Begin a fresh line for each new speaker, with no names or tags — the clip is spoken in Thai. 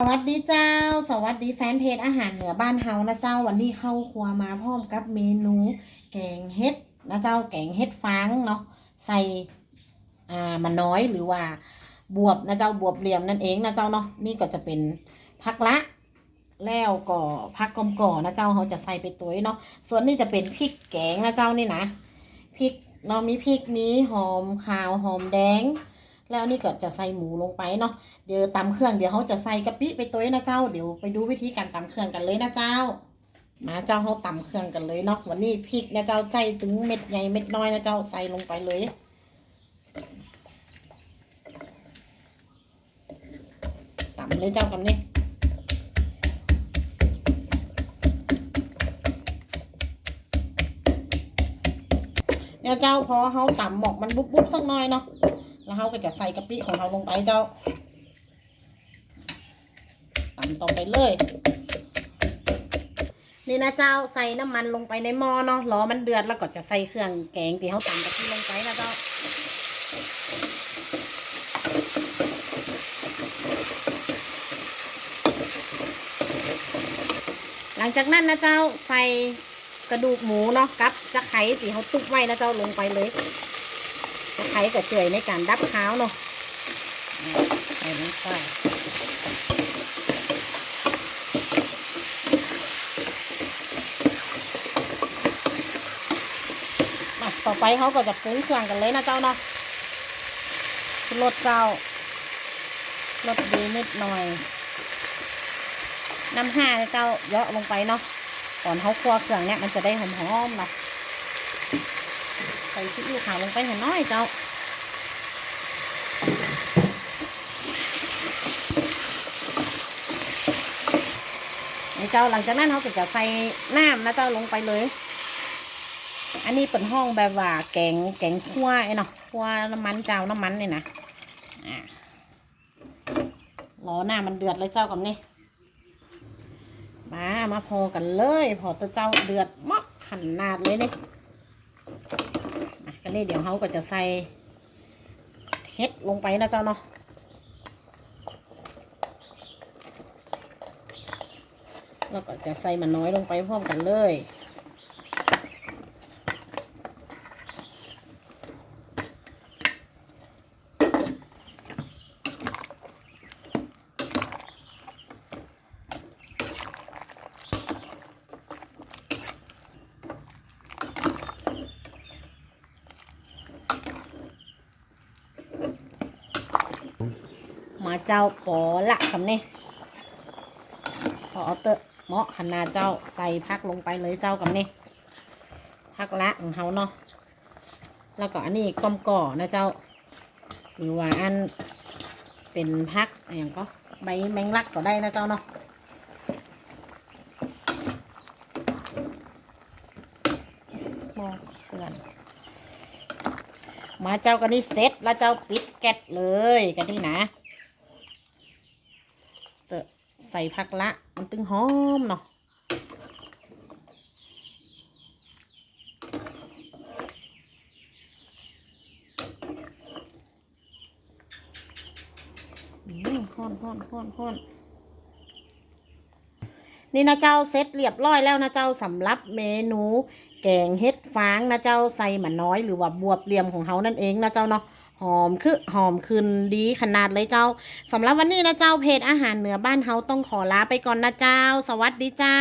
สวัสดีเจ้า สวัสดีแฟนเพจอาหารเหนือบ้านเฮานะเจ้าวันนี้เข้าครัวมาพร้อมกับเมนู แกงเห็ดนะเจ้าแกงเห็ดฟางเนาะใส่อ่ามันน้อยหรือว่าบวบนะเจ้าบวบเหลี่ยมนั่นเองนะเจ้าเนาะนี่ก็จะเป็นพักละ แล้วก็พักกลมก่อนะเจ้าเขาจะใส่ไปตัวเนาะส่วนนี้จะเป็นพริกแกงนะเจ้านี่นะพริกเราะมีพริกมีหอมขาวหอมแดง แล้วนี่ก็จะใส่หมูลงไปเนาะเดี๋ยวตำเครื่องเดี๋ยวเขาจะใส่กะปิไปตัวนะเจ้าเดี๋ยวไปดูวิธีการตำเครื่องกันเลยนะเจ้า มาเจ้าเขาตำเครื่องกันเลยเนาะวันนี้พริกนะเจ้าใจถึงเม็ดใหญ่เม็ดน้อยนะเจ้าใส่ลงไปเลยตำเลยเจ้ากันนี่เนี่ยเจ้าพอเขาตำหมกมันบุบบุบสักหน่อยเนาะ แล้วเขาก็จะใส่กะปิของเราลงไปเจ้าตำต่อไปเลย นี่นะเจ้าใส่น้ำมันลงไปในหม้อเนาะรอมันเดือดแล้วก็จะใส่เครื่องแกงที่เขาตำกะปิลงไปนะเจ้าหลังจากนั้นนะเจ้าใส่กระดูกหมูเนาะกับจะไข่ที่เขาตุกไว้นะเจ้าลงไปเลย ตะไคร้กับเจยในการดับข้าวเนาะใส่ลงไปมาต่อไปเขาก็จะปรุงเครื่องกันเลยนะเจ้าเนาะรสเจ้ารสดีนิดหน่อย น้ำห้าเจ้าเยอะลงไปเนาะก่อนเขาคั่วเครื่องเนี่ยมันจะได้หอมๆเนาะ ส่ซีอิ๊วขาวลงไปหน่อยเจ้าเจ้าหลังจากนั้นเขาก็จะใส่น้ำนะเจ้าลงไปเลย อันนี้เป็นห้องแบบว่าแกงแกงคั่วไอ้เนาะคั่วน้ำมันเจ้าน้ำมันนี่นะอ่ารอหน้ามันเดือดเลยเจ้ากับนี่มามาพอกันเลย พอตัวเจ้าเดือดมากขนาดเลยนี่ อันนี้เดี๋ยวเขาก็จะใส่เห็ดลงไปนะเจ้าเนาะแล้วก็จะใส่มันน้อยลงไปพร้อมกันเลย มาเจ้าปอละคำนี้พอเอาเตอะเหมาะขนาดเจ้าใส่พักลงไปเลยเจ้ากับนี่พักละของเขาเนาะแล้วก็อันนี้กลมก่อนะเจ้าหรือว่าอันเป็นพักอย่างก็ใบแมงลักก็ได้นะเจ้าเนาะมองเพื่อนมาเจ้ากันนี่เซ็ตแล้วเจ้าปิดแก๊สเลยกันนี่นะ ใส่ผักละ มันตึงหอมเนาะอืมฮ้อนฮ้อนฮ้อนฮ้อนนี่นะเจ้าเซ็ตเรียบร้อยแล้วนะเจ้าสำหรับเมนู แกงเห็ดฟางนะเจ้าใส่หมันน้อยหรือว่าบวบเหลี่ยมของเขานั่นเองนะเจ้าเนาะ หอมคือหอมคืนดีขนาดเลยเจ้าสำหรับวันนี้นะเจ้าเพจอาหารเหนือบ้านเฮาต้องขอลาไปก่อนนะเจ้า สวัสดีเจ้า